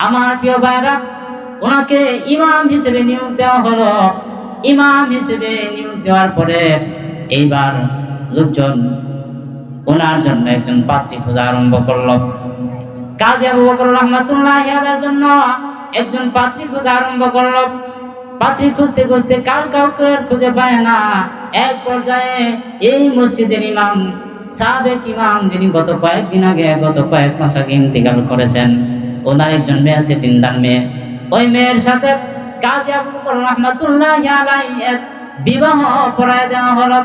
আমার প্রিয় ভাইরা ওনাকে ইমাম হিসেবে নিয়োগ দেওয়া হলো। ইমাম হিসেবে নিয়োগ দেওয়ার পরে এইবার লোকজন ওনার জন্য একজন পাত্রী খোঁজা আরম্ভ করল। কাজী আবু বকর রহমাতুল্লাহ আলাইহির জন্য একজন পাত্রী খোঁজা আরম্ভ করল। পাত্রী খুঁজতে খুঁজতে কার কাউকে খুঁজে পায় না। এক পর্যায়ে এই মসজিদের ইমাম সাবেক ইমাম, যিনি গত কয়েকদিন আগে, গত কয়েক মাস আগে ইন্তিকাল করেছেন। ওনার একজন মেয়ে আছে তিনদার মেয়ে। ওই মেয়ের সাথে কাজী আবু বকর রহমাতুল্লাহ আলাইহি এর বিবাহ পড়ায় দেওয়া হলো।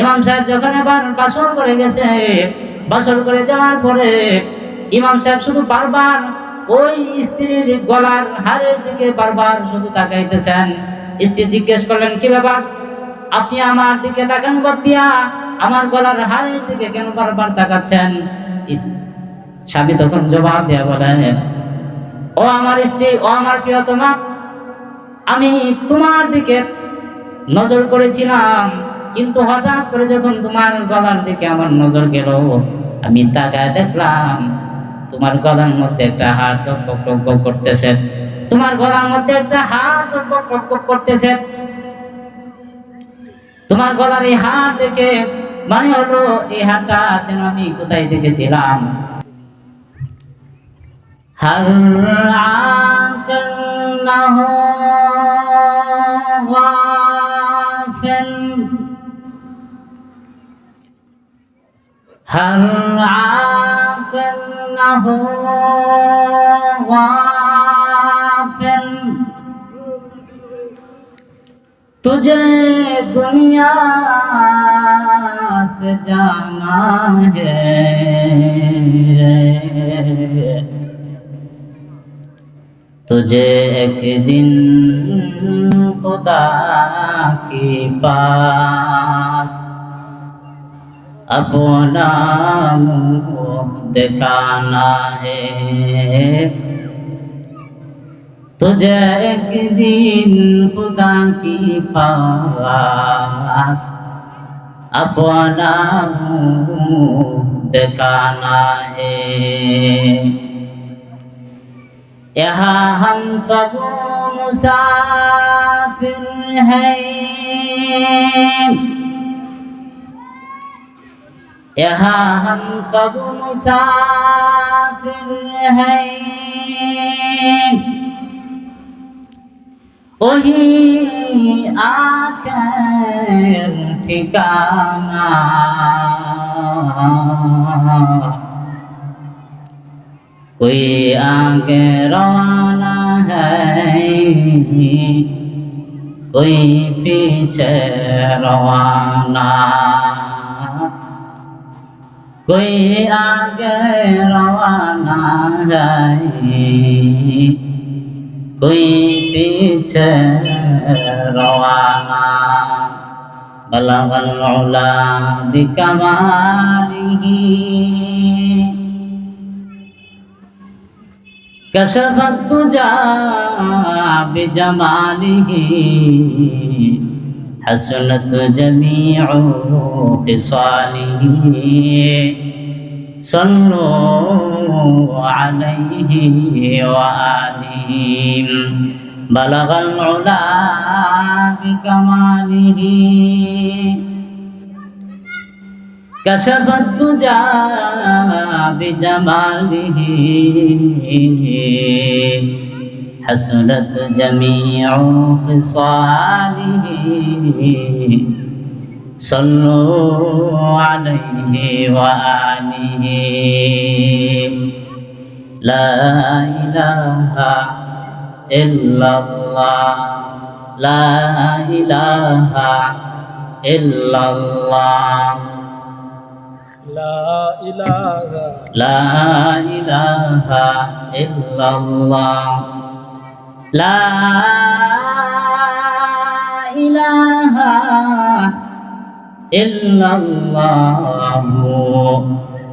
ইমাম সাহেব যখন এবার বাসর করে গেছে, বাসর করে যাওয়ার পরে ইমাম সাহেব শুধু বারবার ওই স্ত্রীর গলার হারের দিকে বারবার শুধু তাকাইতেছেন। স্ত্রী জিজ্ঞেস করলেন, কি ব্যাপার? আপনি আমার দিকে তাকান দিয়া আমার গলার হারের দিকে কেন বারবার তাকাচ্ছেন? স্বামী তখন জবাব দিয়া বলেন ও আমার স্ত্রী, ও আমার প্রিয়তমা, আমি তোমার দিকে নজর করেছিলাম। কিন্তু হঠাৎ করে যখন তোমার গলার দিকে আমার নজর গেল, আমি তাকায় দেখলাম, তোমার গলার মধ্যে একটা হাড় টকবক টকবক করতেছে। তোমার গলার মধ্যে একটা হাড় টকবক টকবক করতেছে। তোমার গলার এই হাড় দেখে মানে হলো, এই হাড়টা যেন আমি কোথায় দেখেছিলাম। هل عاقلنه غافل هل عاقلنه غافل तुझे दुनिया से जाना है तुझे एक दिन खुदा के पास अपना मुंह दिखाना है तुझे एक दिन खुदा की पास अपना मुंह दिखाना है यहाँ हम सब मुसाफिर हैं यहाँ हम सब मुसाफिर हैं वही आकर ठिकाना कोई आगे रवाना है कोई पीछे रवाना कोई आगे रवाना آگے कोई पीछे रवाना پیچھے روانہ بلغ العلا بکماله كشف الدجى بجماله حسنت جميع خصاله صلوا عليه وآله بلغ العلا بكماله كشف الدجى بجماله حسنت جميع خصاله صلوا عليه وآله لا إله إلا الله لا إله إلا الله لا إله لا إله إلا الله لا إله إلا الله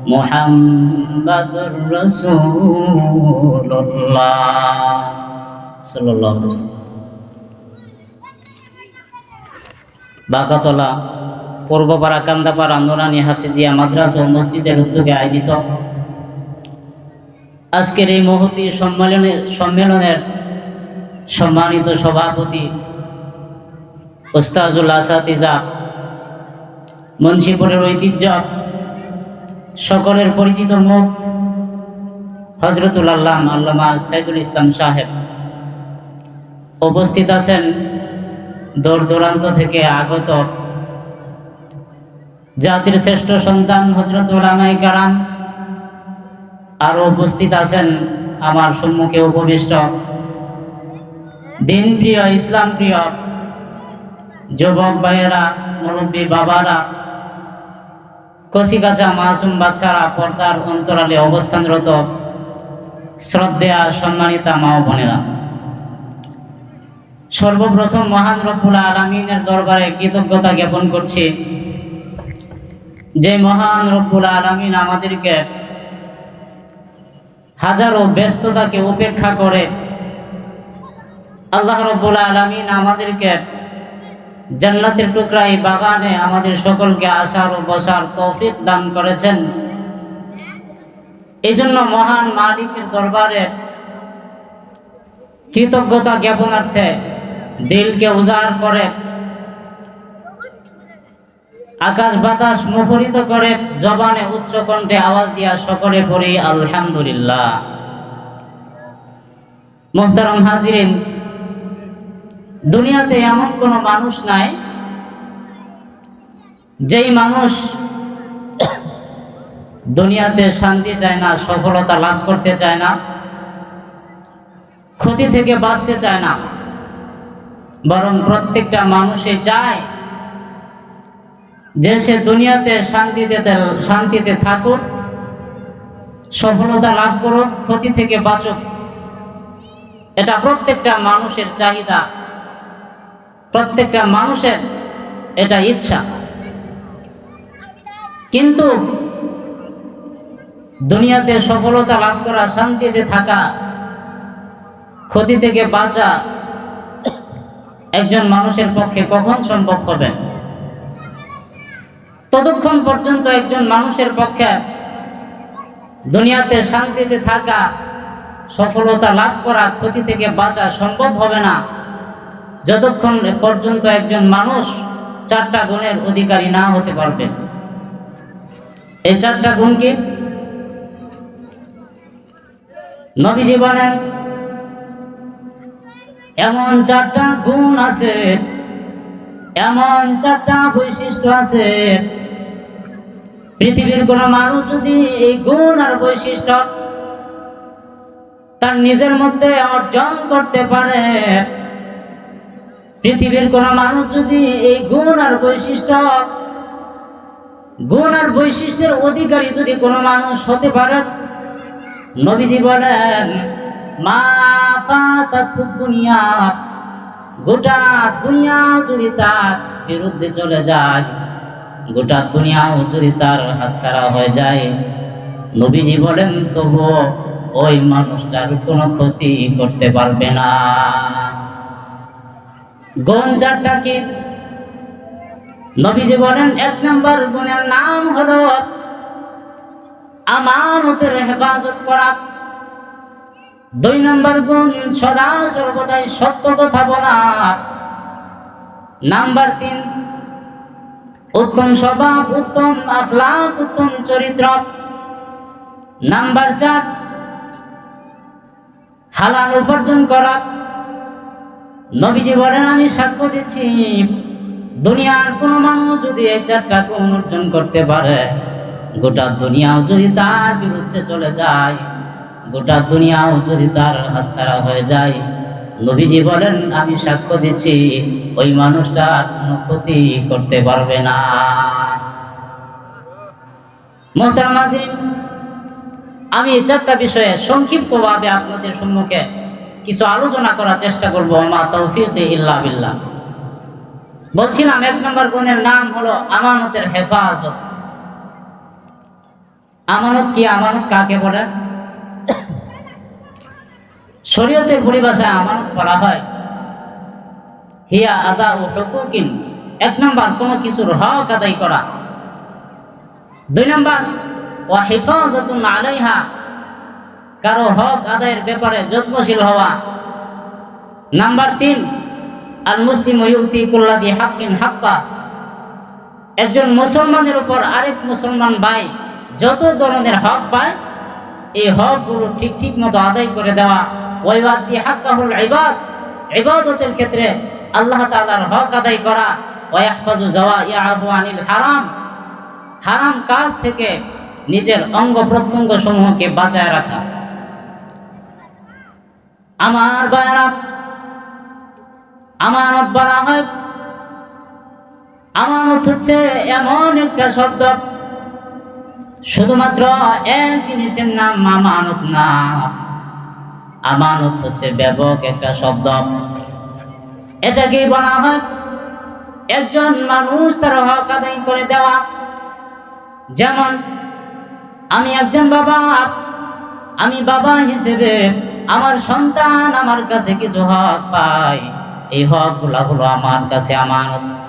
محمد رسول الله صلى الله عليه وسلم বাকাতলা পূর্বপাড়া কান্দাপাড়া নুরানি হাফিজিয়া মাদ্রাসা ও মসজিদের উদ্যোগে আয়োজিত। আজকের এই মহতি সম্মেলনের সম্মেলনের সম্মানিত সভাপতি ওস্তাজুল আসাতিজা, মুন্সিপুরের ঐতিহ্য, সকলের পরিচিত মুখ হজরতুল আল্লাহ আল্লামা সাইদুল ইসলাম সাহেব। উপস্থিত আছেন দূর দূরান্ত থেকে আগত জাতির শ্রেষ্ঠ সন্তান হজরতুল আমাই কারাম। আরও উপস্থিত আছেন আমার সম্মুখে উপবিষ্ট। দিন প্রিয় ইসলাম প্রিয় যুবক ভাইয়েরা, মুরব্বী বাবারা, কচিকাচা মাসুম বাচ্চারা, পর্দার অন্তরালে অবস্থানরত শ্রদ্ধেয়া, সম্মানিতা মা বোনেরা। সর্বপ্রথম মহান রব্বুল আলমিনের দরবারে কৃতজ্ঞতা জ্ঞাপন করছি। যে মহান রব্বুল আলমিন আমাদেরকে হাজারো ব্যস্ততাকে উপেক্ষা করে আল্লাহ রব্বুল আলমিন আমাদেরকে জান্নাতের টুকরা এই বাগানে আমাদের সকলকে আসার ও বসার তৌফিক দান করেছেন। এই জন্য মহান মালিকের দরবারে কৃতজ্ঞতা জ্ঞাপনার্থে দিলকে উজাড় করে আকাশ বাতাস মুখরিত করে জবানে উচ্চ কণ্ঠে আওয়াজ দিয়া সকলে পড়ি, আলহামদুলিল্লাহ। মোহতারম হাজিরিন, দুনিয়াতে এমন কোনো মানুষ নাই, যেই মানুষ দুনিয়াতে শান্তি চায় না, সফলতা লাভ করতে চায় না, ক্ষতি থেকে বাঁচতে চায় না, বরং প্রত্যেকটা মানুষে চায় যে সে দুনিয়াতে শান্তিতে শান্তিতে থাকুক, সফলতা লাভ করুক, ক্ষতি থেকে বাঁচুক, এটা প্রত্যেকটা মানুষের চাহিদা। প্রত্যেকটা মানুষের এটা ইচ্ছা। কিন্তু দুনিয়াতে সফলতা লাভ করা, শান্তিতে থাকা, ক্ষতি থেকে বাঁচা একজন মানুষের পক্ষে কখন সম্ভব হবে? ততক্ষণ পর্যন্ত একজন মানুষের পক্ষে দুনিয়াতে শান্তিতে থাকা, সফলতা লাভ করা, ক্ষতি থেকে বাঁচা সম্ভব হবে না। যতক্ষণ পর্যন্ত একজন মানুষ চারটা গুণের অধিকারী না হতে পারবে। এই চারটা গুণ কি? নবীজি বলেন, এমন চারটা গুণ আছে এমন চারটা বৈশিষ্ট্য আছে। পৃথিবীর কোন মানুষ যদি এই গুণ আর বৈশিষ্ট্য তার নিজের মধ্যে অর্জন করতে পারে, পৃথিবীর কোন মানুষ যদি এই গুণ আর বৈশিষ্ট্য, গুণ আর বৈশিষ্ট্যের অধিকারী যদি কোনো মানুষ হতে পারে, নবীজি বলেন, মা দুনিয়া। গোটা দুনিয়া যদি তার বিরুদ্ধে চলে যায়, গোটা দুনিয়াও যদি তার হাতছাড়া হয়ে যায়, নবীজি বলেন তবু ওই মানুষটার কোনো ক্ষতি করতে পারবে না। গুণ কি? নবীজি বলেন, এক নম্বর গুণের নাম হলো, আমানতের হেফাজত করা। দুই নম্বর গুণ সদা সর্বদাই সত্য কথা বলা। নাম্বার তিন, উত্তম স্বভাব, উত্তম আখলাক, উত্তম চরিত্র। নাম্বার চার, হালাল উপার্জন করা। নবীজি বলেন, আমি সাক্ষ্য দিচ্ছি, দুনিয়ার কোনো মানুষ যদি এই চারটা গুণ অর্জন করতে পারে, গোটা দুনিয়াও যদি তার বিরুদ্ধে চলে যায় গোটা দুনিয়াও যদি তার হাতছাড়া হয়ে যায়। নবীজি বলেন, আমি সাক্ষ্য দিচ্ছি, ওই মানুষটা কোনো ক্ষতি করতে পারবে না। আমি চারটা বিষয়ে সংক্ষিপ্তভাবে আপনাদের সম্মুখে কিছু আলোচনা করার চেষ্টা করব। বিল্লাহ। বলছিলাম, এক নম্বর গুণের নাম হলো আমানতের হেফাজত। আমানত কি? আমানত কাকে বলে? শরীয়তের পরিভাষায় আমানত বলা হয়, হিয়া আদা ও হকুকিন। এক নম্বর, কোনো কিছুর হক আদায় করা। দুই নম্বর ও হেফাজতুন আলাইহা, কারও হক আদায়ের ব্যাপারে যত্নশীল হওয়া। নাম্বার তিন, আল মুসলিম ইউতি কুল্লাদি হাক্কিন হাক্কা। একজন মুসলমানের উপর আরেক মুসলমান ভাই যত ধরনের হক পায় এই হকগুলো ঠিক ঠিক মতো আদায় করে দেওয়া। ওইবাদ দিয়ে হাক্কাহুল ইবাদ, ইবাদতের ক্ষেত্রে আল্লাহ তাআলার হক আদায় করা। ওয়াহফাজু যাওয়া ইয়াবু আনিল হারাম হারাম কাজ থেকে নিজের অঙ্গ প্রত্যঙ্গ সমূহকে বাঁচায় রাখা। আমার বায়রা আমানত বলা হয়। আমানত হচ্ছে এমন একটা শব্দ। শুধুমাত্র এক জিনিসের নাম আমানত না। আমানত হচ্ছে ব্যাপক একটা শব্দ। এটাকে বলা হয়? একজন মানুষ তার হক আদায় করে দেওয়া। যেমন, আমি একজন বাবা, আমি বাবা হিসেবে আমার সন্তান আমার কাছে কিছু হক পায়। এই হকগুলা হলো আমার কাছে আমানত।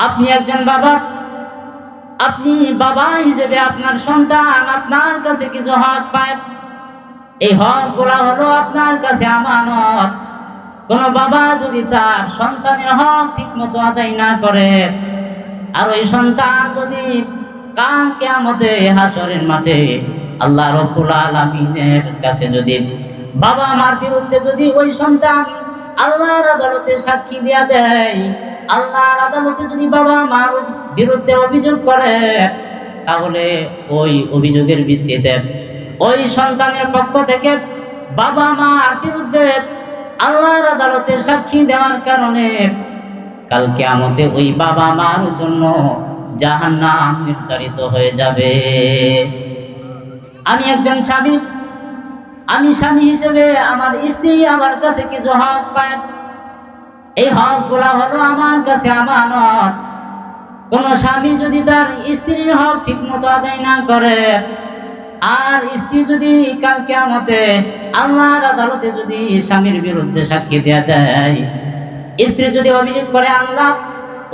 আপনি একজন বাবা আপনি বাবা হিসেবে আপনার সন্তান, আপনার কাছে কিছু হক পায়। এই হকগুলা হলো আপনার কাছে আমানত। কোন বাবা যদি তার সন্তানের হক ঠিক মতো আদায় না করে, আর ওই সন্তান যদি কাল কেয়ামতে হাসরের মাঠে আল্লাহ রব্বুল আলামিনের কাছে যদি বাবা মার বিরুদ্ধে যদি ওই সন্তান আল্লাহর আদালতে সাক্ষী দেয়া দেয়, আল্লাহর আদালতে যদি বাবা মার বিরুদ্ধে অভিযোগ করে, তাহলে ওই অভিযোগের ভিত্তিতে ওই সন্তানের পক্ষ থেকে বাবা মার বিরুদ্ধে আল্লাহর আদালতে সাক্ষী দেওয়ার কারণে কালকে আমাদের ওই বাবা মার জন্য জাহান্নাম নির্ধারিত হয়ে যাবে। আমি একজন স্বামী, আমি স্বামী হিসেবে আমার স্ত্রী আমার কাছে কিছু হক পায়। এই হকগুলা হলো আমার কাছে আমানত। কোন স্বামী যদি তার স্ত্রীর হক ঠিক মতো আদায় না করে, আর স্ত্রী যদি কালকে আমাতে আল্লাহর আদালতে যদি স্বামীর বিরুদ্ধে সাক্ষী দেয়া দেয়, স্ত্রী যদি অভিযোগ করে, আল্লাহ,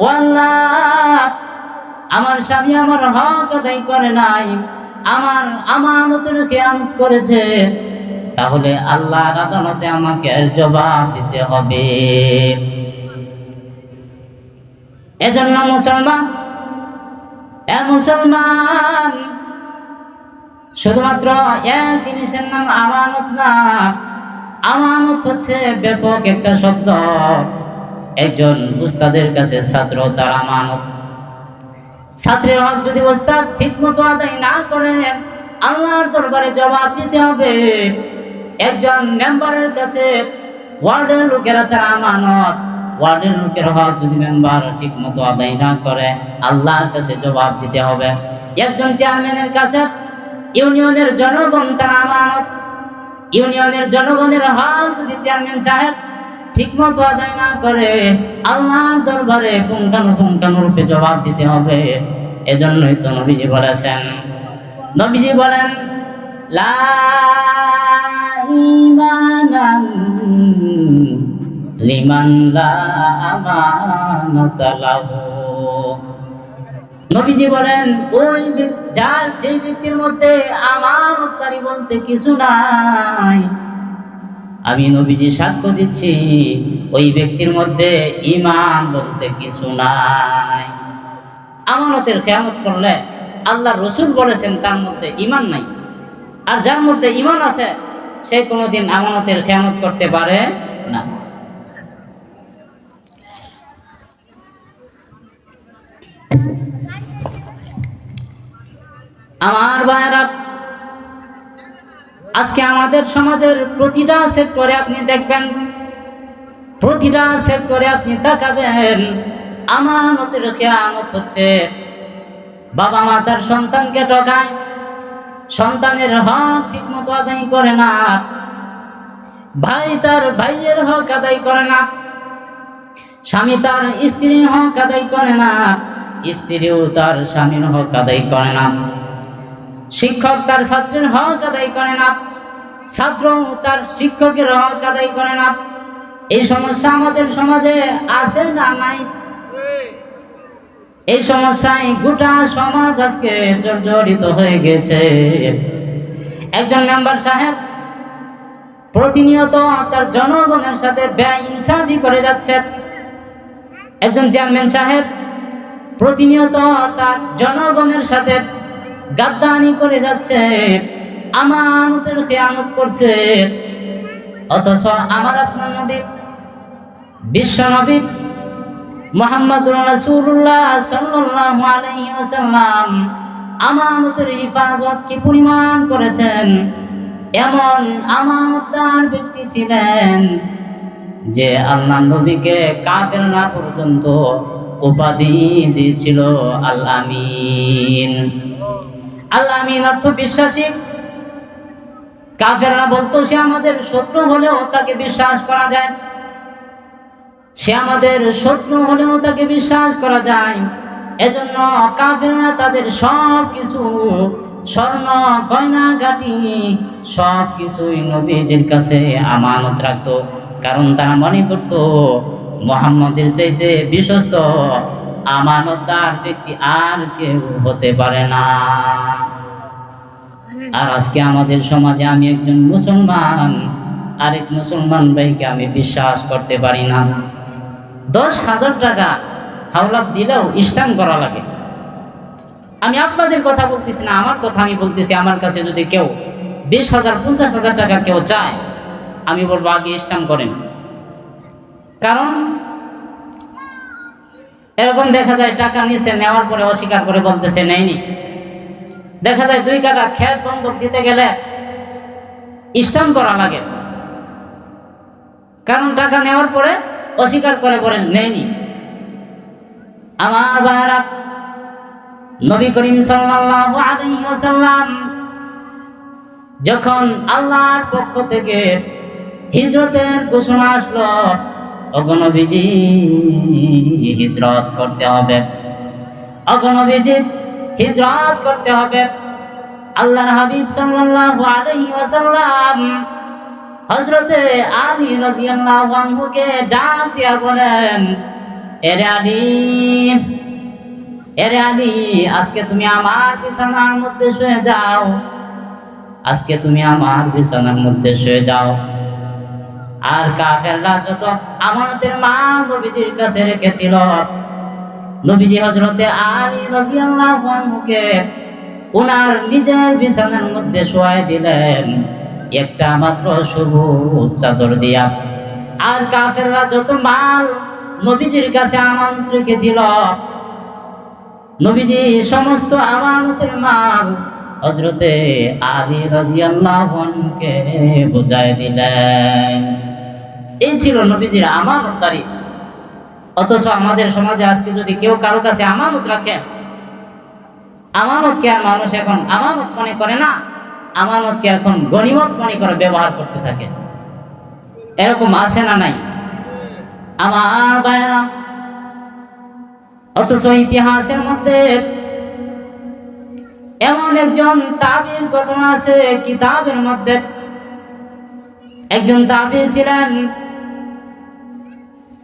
ও আল্লাহ, আমার স্বামী আমার হক আদায় করে নাই, আমার আমানতের খেয়ানত করেছে, তাহলে আল্লাহর আদালতে আমাকে জবাব দিতে হবে। এজন্য মুসলমান, এ মুসলমান, শুধুমাত্র এক জিনিসের নাম আমানত না, আমানত হচ্ছে ব্যাপক একটা শব্দ। একজন উস্তাদের কাছে ছাত্র, তার আমানত। ছাত্রের হক যদি ওস্তাদ ঠিক মতো আদায় না করে, আল্লাহর দরবারে জবাব দিতে হবে। একজন মেম্বারের কাছে ওয়ার্ডের লোকেরা তার আমানত ওয়ার্ডের লোকের হক যদি মেম্বার ঠিক মতো আদায় না করে, আল্লাহর কাছে জবাব দিতে হবে। একজন চেয়ারম্যানের কাছে ইউনিয়নের জনগণ তার আমানত, ইউনিয়নের জনগণের হক যদি চেয়ারম্যান সাহেব ঠিক মতো আদায় না করে, আল্লাহর দরবারে পুঙ্খানুপুঙ্খানুরূপে জবাব দিতে হবে। এজন্যই তো নবীজি বলেছেন, নবীজি বলেন, লা ঈমানান লিমান নবীজি বলেন, ওই যার যে ব্যক্তির মধ্যে আমানতকারী বলতে কিছু নাই, আমি নবীজি সাক্ষ্য দিচ্ছি, ওই ব্যক্তির মধ্যে ইমান বলতে কিছু নাই। আমানতের খেয়ামত করলে আল্লাহ রসুল বলেছেন, তার মধ্যে ইমান নাই। আর যার মধ্যে ইমান আছে, সে কোনোদিন আমানতের খেয়ামত করতে পারে না। আমার ভাইয়েরা, আজকে আমাদের সমাজের প্রতিটা সেট সেক্টরে আপনি দেখবেন, প্রতিটা সেক্টরে আপনি তাকাবেন আমানতের খেয়ানত হচ্ছে। বাবা মা তার সন্তানকে ঠকায়, সন্তানের হক ঠিক মতো আদায় করে না, ভাই তার ভাইয়ের হক আদায় করে না, স্বামী তার স্ত্রীর হক আদায় করে না স্ত্রীও তার স্বামীর হক আদায় করে না। শিক্ষক তার ছাত্রের হক আদায় করে না। ছাত্র তার শিক্ষকের হক আদায় করে না। এই সমস্যা আমাদের সমাজে আছে না নাই? এই সমস্যায় গোটা সমাজ আজকে জর্জরিত হয়ে গেছে। একজন মেম্বার সাহেব প্রতিনিয়ত তার জনগণের সাথে ব্যয় ইনসাফি করে যাচ্ছে। একজন চেয়ারম্যান সাহেব প্রতিনিয়ত তার জনগণের সাথে গাদ্দানি করে যাচ্ছে, আমানতের খেয়ানত করছে। অথচ আমার আপনার নবী, বিশ্ব নবী মোহাম্মদুর রাসূলুল্লাহ সাল্লাল্লাহু আলাইহি আমানতের হিফাজত কি পরিমাণ করেছেন? এমন আমানতদার ব্যক্তি ছিলেন যে আল্লাহ নবীকে কাফের না পর্যন্ত উপাধি দিয়েছিল আল আমিন। আল আমিন অর্থ বিশ্বাসী। কাফেররা বলতো, সে আমাদের শত্রু হলেও তাকে বিশ্বাস করা যায়। সে আমাদের শত্রু হলেও তাকে বিশ্বাস করা যায়। এজন্য কাফেররা তাদের সব কিছু স্বর্ণ, গয়না, গাটি সব কিছুই নবীজির কাছে আমানত রাখতো। কারণ তারা মনে করত মোহাম্মদের চাইতে বিশ্বস্ত আমানতদার ব্যক্তি আর কেউ হতে পারে না। আর আজকে আমাদের সমাজে আমি একজন মুসলমান, আরেক মুসলমান ভাইকে আমি বিশ্বাস করতে পারি না। দশ হাজার টাকা হাওলাত দিলেও স্ট্যাম্প করা লাগে। আমি আপনাদের কথা বলতেছি না, আমার কথা আমি বলতেছি, আমার কাছে যদি কেউ বিশ হাজার, পঞ্চাশ হাজার টাকা কেউ চায়, আমি বলব আগে স্ট্যাম্প করেন। কারণ এরকম দেখা যায়, টাকা নিচে নেওয়ার পরে অস্বীকার করে বলতেছে, নেয়নি। দেখা যায় দুই কাটা খেত বন্ধক দিতে গেলে স্ট্যাম্প করা লাগে। কারণ টাকা নেওয়ার পরে অস্বীকার করে বলেন, নেয়নি। আমার ভাইরা নবী করিম ওয়াসাল্লাম যখন আল্লাহর পক্ষ থেকে হিজরতের ঘোষণা আসলো অগণবিজি হিজরত করতে হবে। অগণবিজি হিজরত করতে হবে। আল্লাহর হাবিব সাল্লাল্লাহু আলাইহি ওয়াসাল্লাম হযরতে আলী রাদিয়াল্লাহু আনহুকে ডাক দিয়া বলেন, এরে আলী এরে আলী, আজকে তুমি আমার বিছানার মধ্যে শুয়ে যাও। আজকে তুমি আমার বিছানার মধ্যে শুয়ে যাও। আর কাফেররা যত আমানতের মা নবীজির কাছে রেখেছিল, নবীজি হজরতে আলী রাদিয়াল্লাহু আনহুকে ওনার নিজের বিছানার মধ্যে শোয়াই দিলেন, একটা মাত্র সবুজ চাদর দিয়া। আর কাফেররা যত মাল নবীজির কাছে আমানত রেখেছিল, নবীজি সমস্ত আমানতের মাল হজরতে আলী রাজিয়াল্লাহু আনহুকে বুঝাই দিলেন। এই ছিল নবীজির আমানতদারি অথচ আমাদের সমাজে আজকে যদি কেউ কারও কাছে আমানত রাখে আমানতকে আর মানুষ এখন আমানত মনে করে না আমানতকে এখন গণিমত মনে করে ব্যবহার করতে থাকে। এরকম আছে না নাই? আমার ভাইরা অথচ ইতিহাসের মধ্যে এমন একজন তাবির ঘটনা আছে, কিতাবের মধ্যে। একজন তাবির ছিলেন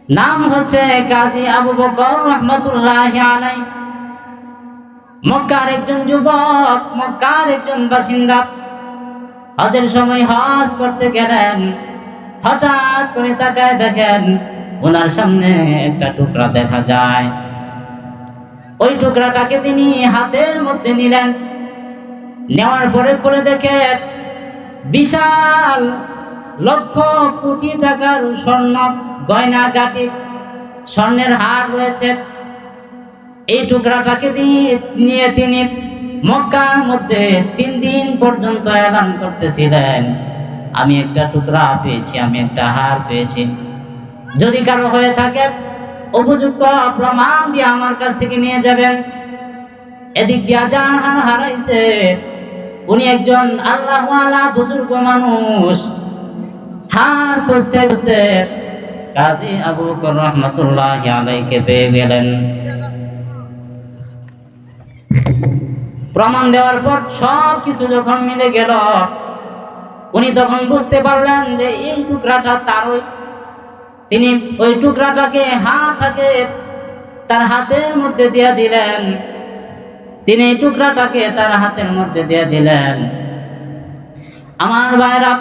নাম হচ্ছে কাজী আবু বকর রহমতুল্লাহ আলাই মক্কার একজন যুবক, মক্কার একজন বাসিন্দা। হজের সময় হজ করতে গেলেন। হঠাৎ করে তাকায় দেখেন ওনার সামনে একটা টুকরা দেখা যায়। ওই টুকরাটাকে তিনি হাতের মধ্যে নিলেন। নেওয়ার পরে করে দেখে বিশাল লক্ষ কোটি টাকার স্বর্ণ। গয়না গাটি স্বর্ণের হার রয়েছে। এই টুকরাটাকে দিয়ে নিয়ে তিনি মক্কার মধ্যে তিন দিন পর্যন্ত এলান করতেছিলেন। আমি একটা টুকরা পেয়েছি, আমি একটা হার পেয়েছি। যদি কারও হয়ে থাকে, উপযুক্ত প্রমাণ দিয়ে আমার কাছ থেকে নিয়ে যাবেন। এদিক দিয়া হার হারাইছে। উনি একজন আল্লাহওয়ালা বুজুর্গ মানুষ। হার খুঁজতে খুঁজতে কাজী আবু রহমতুল্লাহ আলাইকে পেয়ে গেলেন। প্রমাণ দেওয়ার পর সব কিছু যখন মিলে গেল, উনি তখন বুঝতে পারলেন যে এই টুকরাটা তারই। তিনি ওই টুকরাটাকে হাতটাকে তার হাতের মধ্যে দিয়ে দিলেন। তিনি এই টুকরাটাকে তার হাতের মধ্যে দিয়ে দিলেন। আমার ভাইরা,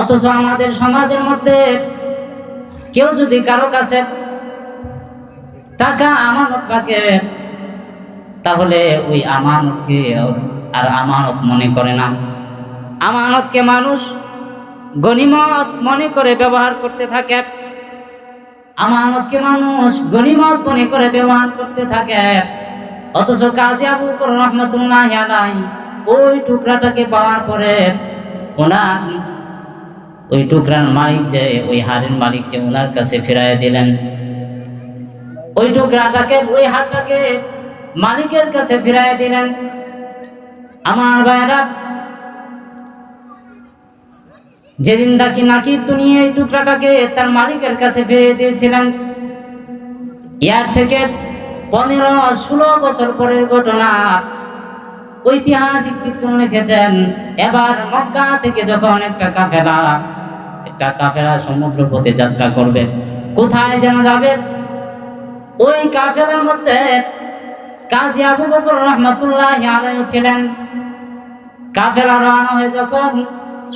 অথচ আমাদের সমাজের মধ্যে কেউ যদি কারও কাছে টাকা আমানত রাখে, তাহলে ওই আমানতকে আর আমানত মনে করে না। আমানতকে মানুষ গনিমত মনে করে ব্যবহার করতে থাকে। আমানতকে মানুষ গনিমত মনে করে ব্যবহার করতে থাকে। অথচ কাজী আবু রহমতুল্লাহ আলাই ওই টুকরাটাকে পাওয়ার পরে ওনার ওই টুকরার মালিক যে, ওই হারের মালিক যে ওনার কাছে ফিরাই দিলেন। ওই টুকরাটাকে, ওই হারটাকে মালিকের কাছে ফিরাই দিলেন। আমার ভাইরা, যেদিন তাকে নাকি নিয়ে এই টুকরাটাকে তার মালিকের কাছে ফিরিয়ে দিয়েছিলেন, ইয়ার থেকে পনেরো, ষোলো বছর পরের ঘটনা ঐতিহাসিক বিজ্ঞান লিখেছেন এবার মক্কা থেকে যখন একটা কাফেলা একটা কাফেলা সমুদ্র পথে যাত্রা করবে। কোথায় যেন যাবে? ওই কাফেলার মধ্যে কাজী আবু বকর রহমতুল্লাহ আলাইহি ছিলেন। কাফেলা রওনা হয়ে যখন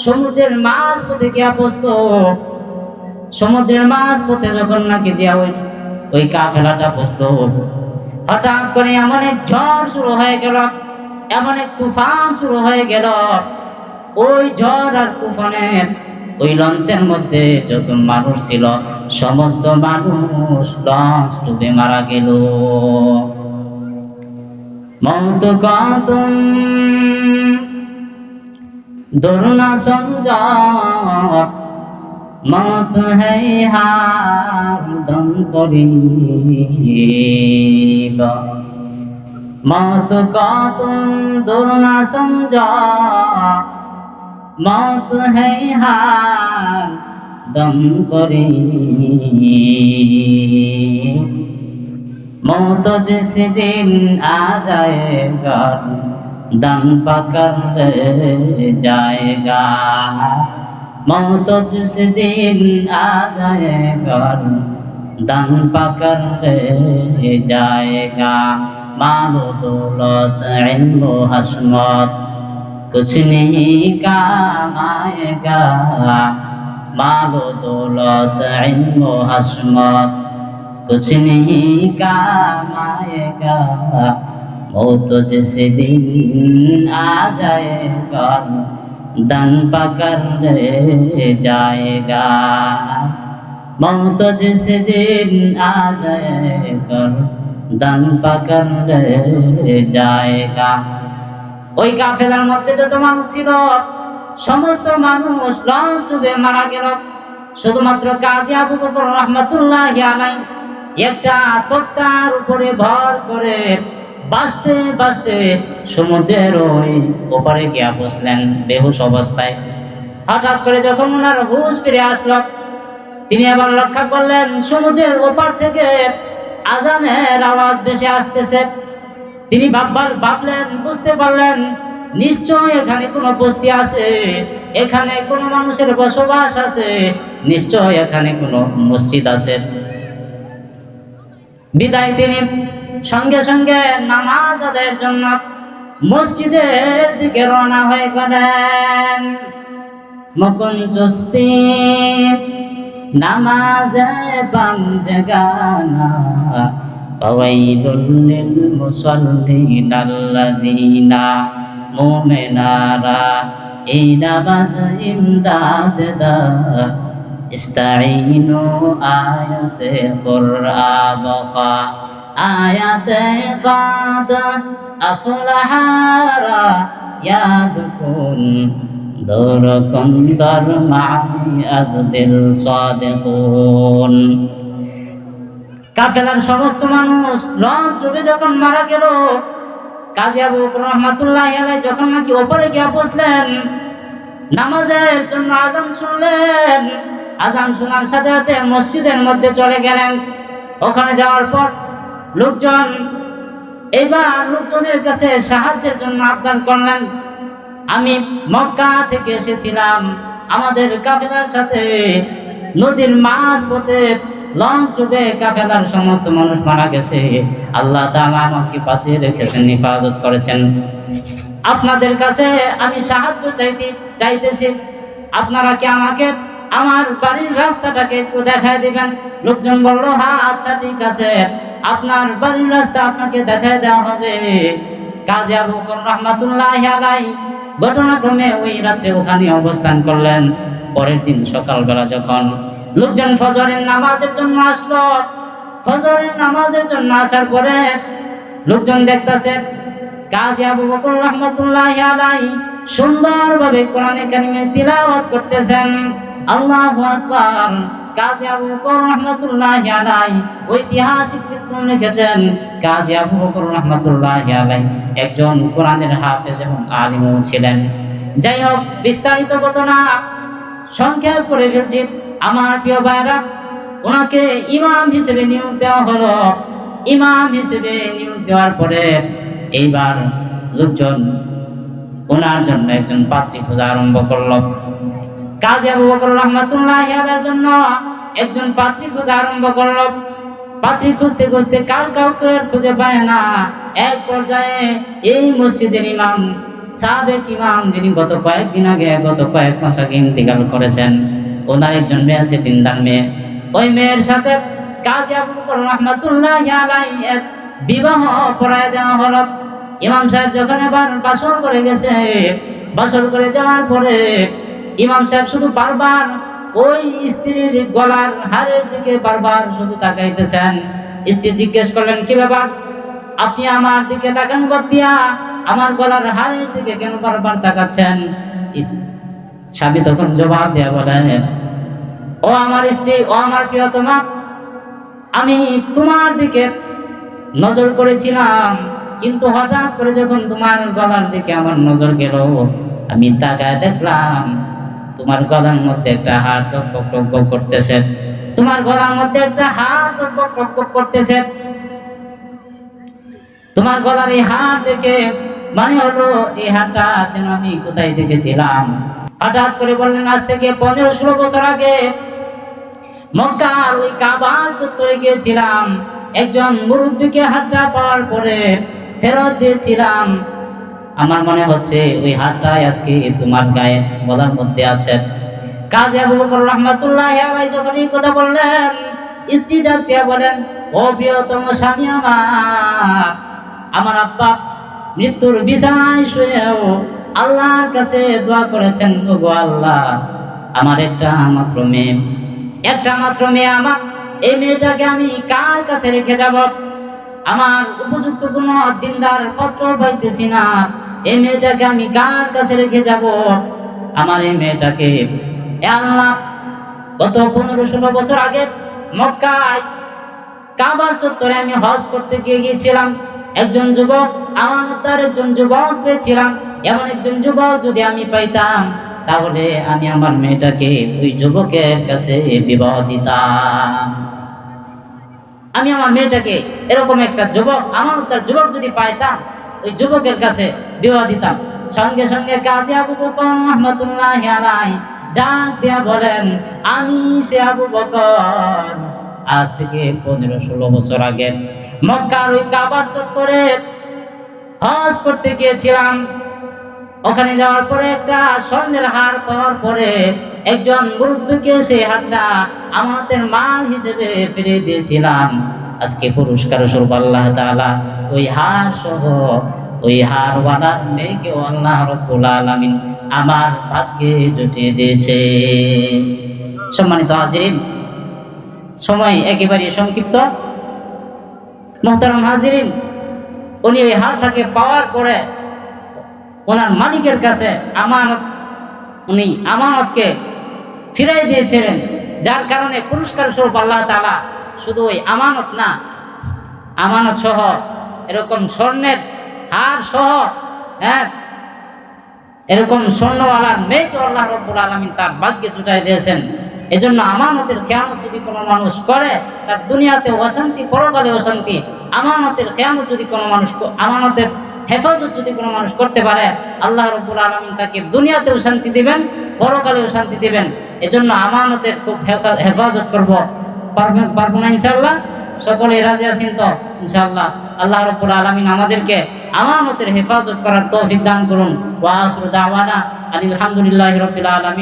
সমুদ্রের মাঝ পথে গিয়া বসল সমুদ্রের মাঝ পথে যখন নাকি যে ওই ওই কাফেলাটা বসল হঠাৎ করে এমন এক ঝড় শুরু হয়ে গেল, এমন এক তুফান শুরু হয়ে গেল। ওই ঝড় আর তুফানের ওই লঞ্চের মধ্যে যত মানুষ ছিল, সমস্ত মানুষ লঞ্চ ডুবে মারা গেল। মত কত দরুণা সঞ্জ মত হই হারদম করি মত কত দরুণা সঞ্জ মত হার, দম করে। মত জেসে দিন আ যায়গা দম পকড় যায়গা মত জেসে দিন আ যায়গা দম পকড় যায়গা মাল দৌলত, ইলম হাসমত कुछ नहीं काम आएगा मालो दौलत इल्म हसमत कुछ नहीं काम आएगा मौत जिस दिन आ जाएगा दन पकड़ ले जाएगा मौत जिस दिन आ जाएगा दन पकड़ ले जाएगा ওই কাফেলার মধ্যে যত মানুষ ছিল, সমস্ত মানুষ লঞ্চ ডুবে মারা গেল। শুধুমাত্র কাজী আবু বকর রহমতুল্লাহ আলাই একটা তক্তার উপরে ভর করে বাঁচতে বাঁচতে সমুদ্রের ওই ওপারে গিয়া বসলেন বেহুশ অবস্থায়। হঠাৎ করে যখন ওনার হুশ ফিরে আসলো, তিনি আবার লক্ষ্য করলেন, সমুদ্রের ওপার থেকে আজানের আওয়াজ বেশি আসতেছে। তিনি ভাবলেন, বুঝতে পারলেন নিশ্চয় এখানে কোনো বস্তি আছে, এখানে কোনো মানুষের বসবাস আছে নিশ্চয় এখানে কোনো মসজিদ আছে। বিদায় তিনি সঙ্গে সঙ্গে নামাজ আদায়ের জন্য মসজিদের দিকে রওনা হয়ে গেলেন। মকন চস্তি নামাজে বাম জাগানা আল্লাযীনা মুমিনারা এই নামাজ ইমদাদ দা ইস্তাইনু আয়াতে কুরআন বখা আয়াতে কাদ আফলাহারা ইয়াদকুন দর কন্দর মানি আজদিল সাদিকুন কাফেলার সমস্ত মানুষ লঞ্চ ডুবে যখন মারা গেল, কাজী আবু রহমাতুল্লাহ যখন নাকি ওপরে গিয়া বসলেন, নামাজের জন্য আজান শুনলেন আজান শোনার সাথে সাথে মসজিদের মধ্যে চলে গেলেন। ওখানে যাওয়ার পর লোকজন, এবার লোকজনের কাছে সাহায্যের জন্য আবদান করলেন, আমি মক্কা থেকে এসেছিলাম, আমাদের কাফেলার সাথে নদীর মাঝ পথে লঞ্চ ডুবে কাফেলার সমস্ত মানুষ মারা গেছে। আল্লাহ তাআলা আমাকে বাঁচিয়ে রেখেছেন, হেফাজত করেছেন। আপনাদের কাছে আমি সাহায্য চাইতে চাইতেছি। আপনারা কি আমাকে আমার বাড়ির রাস্তাটাকে একটু দেখায় দিবেন? লোকজন বলল হ্যাঁ আচ্ছা ঠিক আছে। আপনার বাড়ির রাস্তা আপনাকে দেখায় দেওয়া হবে। কাজী আবু রহমাতুল্লাহ ঘটনাক্রমে ওই রাত্রে ওখানে অবস্থান করলেন। পরের দিন সকালবেলা যখন লোকজন ফজরের নামাজের জন্য আসলো। ফজরের নামাজের জন্য আসার পরে লোকজন দেখতেছে কাজী আবু বকর রহমতুল্লাহ আলাই সুন্দরভাবে কোরআনে কারিমের তিলাওয়াত করতেছেন। আল্লাহু আকবার। কাজী আবু বকর রহমতুল্লাহ আলাই ঐতিহাসিক বিদ্যুৎ লিখেছেন। কাজী আবু বকর রহমতুল্লাহ আলাই একজন কোরআনের হাফেজ এবং আলিমও ছিলেন। যাই হোক, বিস্তারিত ঘটনা সংক্ষেপ করে ফেলছি আমার প্রিয় ভাইরা ওনাকে ইমাম হিসেবে নিয়োগ দেওয়া হলো। ইমাম হিসেবে নিয়োগ দেওয়ার পরে এইবার লোকজন ওনার জন্য একজন পাত্রী খোঁজা আরম্ভ করল। কাজী আবু বকর রহমাতুল্লাহ আলাইহির জন্য একজন পাত্রী খোঁজা আরম্ভ করল। পাত্রী খুঁজতে খুঁজতে কার কাউকে খুঁজে পায় না। এক পর্যায়ে এই মসজিদের ইমাম, সাবেক ইমাম, যিনি গত কয়েকদিন আগে, গত কয়েক মাস আগে ইন্তিকাল করেছেন। ওনার একজন মেয়ে আছে তিনদার মেয়ে। ওই মেয়ের সাথে কাজী আবু বকর রহমাতুল্লাহ বিবাহ পড়ায় দেওয়া হলো। ইমাম সাহেব যখন এবার বাসর করে গেছে, বাসর করে যাওয়ার পরে ইমাম সাহেব শুধু বারবার ওই স্ত্রীর গলার হারের দিকে বারবার শুধু তাকাইতেছেন। স্ত্রী জিজ্ঞেস করলেন, কি ব্যাপার? আপনি আমার দিকে তাকান বাদ দিয়া, আমার গলার হারের দিকে কেন বারবার তাকাচ্ছেন? স্বামী তখন জবাব দেয়া বলেন, ও আমার স্ত্রী, ও আমার প্রিয়তমা, আমি তোমার দিকে নজর করেছিলাম, কিন্তু হঠাৎ করে যখন তোমার গলার দিকে আমার নজর গেল, আমি তাকায় দেখলাম, তোমার গলার মধ্যে একটা হাড় টকবক টকবক করতেছে। তোমার গলার মধ্যে একটা হাড় টকবক টকবক করতেছে। তোমার গলার এই হাড় দেখে মানে হলো, এই হাড়টা যেন আমি কোথায় দেখেছিলাম। হঠাৎ করে বললেন, আজ থেকে পনেরো ষোলো বছর আগে মক্কার ওই কাবার চত্বরে গিয়েছিলাম। একজন মুরব্বীকে হাতটা পাওয়ার পরে ফেরত দিয়েছিলাম। আমার মনে হচ্ছে ওই হাতটাই আজকে তোমার গায়ে গলার মধ্যে আছে। কাজী আবু বকর রহমাতুল্লাহ যখন এই কথা বললেন, স্ত্রী ডাক দিয়া বলেন, ও প্রিয়তম স্বামী আমার আমার আব্বা মৃত্যুর বিছানায় শুয়েও আল্লাহর কাছে দোয়া করেছেন, ওগো আল্লাহ, আমার একটা মাত্র মেয়ে। একটা মাত্র মেয়ে আমার। এই মেয়েটাকে আমি কার কাছে রেখে যাব? আমার উপযুক্ত কোনো দিনদার পত্র পাইতেছি না। এই মেয়েটাকে আমি কার কাছে রেখে যাব? আমার এই মেয়েটাকে আল্লাহ, গত পনেরো ষোলো বছর আগে মক্কায় কাবার চত্বরে আমি হজ করতে গিয়ে গিয়েছিলাম। একজন যুবক আমার তার একজন যুবক পেয়েছিলাম এমন একজন যুবক যদি আমি পাইতাম, তাহলে আমি আমার মেয়েটাকে ওই যুবকের কাছে বিবাহ দিতাম। আমি আমার মেয়েটাকে এরকম একটা যুবক আমার তার যুবক যদি পাইতাম, ওই যুবকের কাছে বিবাহ দিতাম। সঙ্গে সঙ্গে কাজী আবু বকর রহমতুল্লাহ ডাক দেয়া বলেন, আমি সে আবু বকর। আজ থেকে পনেরো ষোলো বছর আগে মক্কার ওই কাবার চত্বরে হজ করতে গিয়েছিলাম। ওখানে যাওয়ার পরে একটা স্বর্ণের হার পাওয়ার পরে একজন মুরব্বীকে সেই হারটা আমাদের মাল হিসেবে ফিরে দিয়েছিলাম। আজকে পুরস্কার স্বরূপ আল্লাহ তাআলা ওই হার সহ ওই হারওয়ালার মেয়েকে আল্লাহ রব্বুল আলামিন আমার ভাগ্যে জুটিয়ে দিয়েছে। সম্মানিত হাজিরিন, সময় একেবারে সংক্ষিপ্ত। মোহতারাম হাজিরিন, উনি ওই হারটাকে পাওয়ার পরে ওনার মালিকের কাছে আমানত, উনি আমানতকে ফিরাই দিয়েছিলেন, যার কারণে পুরস্কার স্বরূপ আল্লাহ তাআলা শুধু ওই আমানত না, আমানত সহ এরকম স্বর্ণের হার সহ হ্যাঁ এরকম স্বর্ণওয়ালার মেয়েকে আল্লাহ রব্বুল আলমিন তার ভাগ্যে জুটাই দিয়েছেন। এজন্য আমানতের খেয়ামত যদি কোনো মানুষ করে, তার দুনিয়াতে অশান্তি, পরকালে অশান্তি, আমানতের খেয়ামত যদি কোনো মানুষ আমানতের হেফাজত যদি কোনো মানুষ করতে পারে, আল্লাহ রব্বুল আলমিন তাকে দুনিয়াতেও শান্তি দিবেন পরকালেও শান্তি দিবেন। এজন্য আমানতের খুব হেফা- হেফাজত করব। পারবেন পারব না ইনশাল্লাহ সকলে রাজি আছেন তো? ইনশাল্লাহ আল্লাহ রব্বুল আলামিন আমাদেরকে আমানতের হেফাজত করার তৌফিক দান করুন। ওয়া আখিরু দাওয়ানা আলহামদুলিল্লাহি রাব্বিল আলামিন।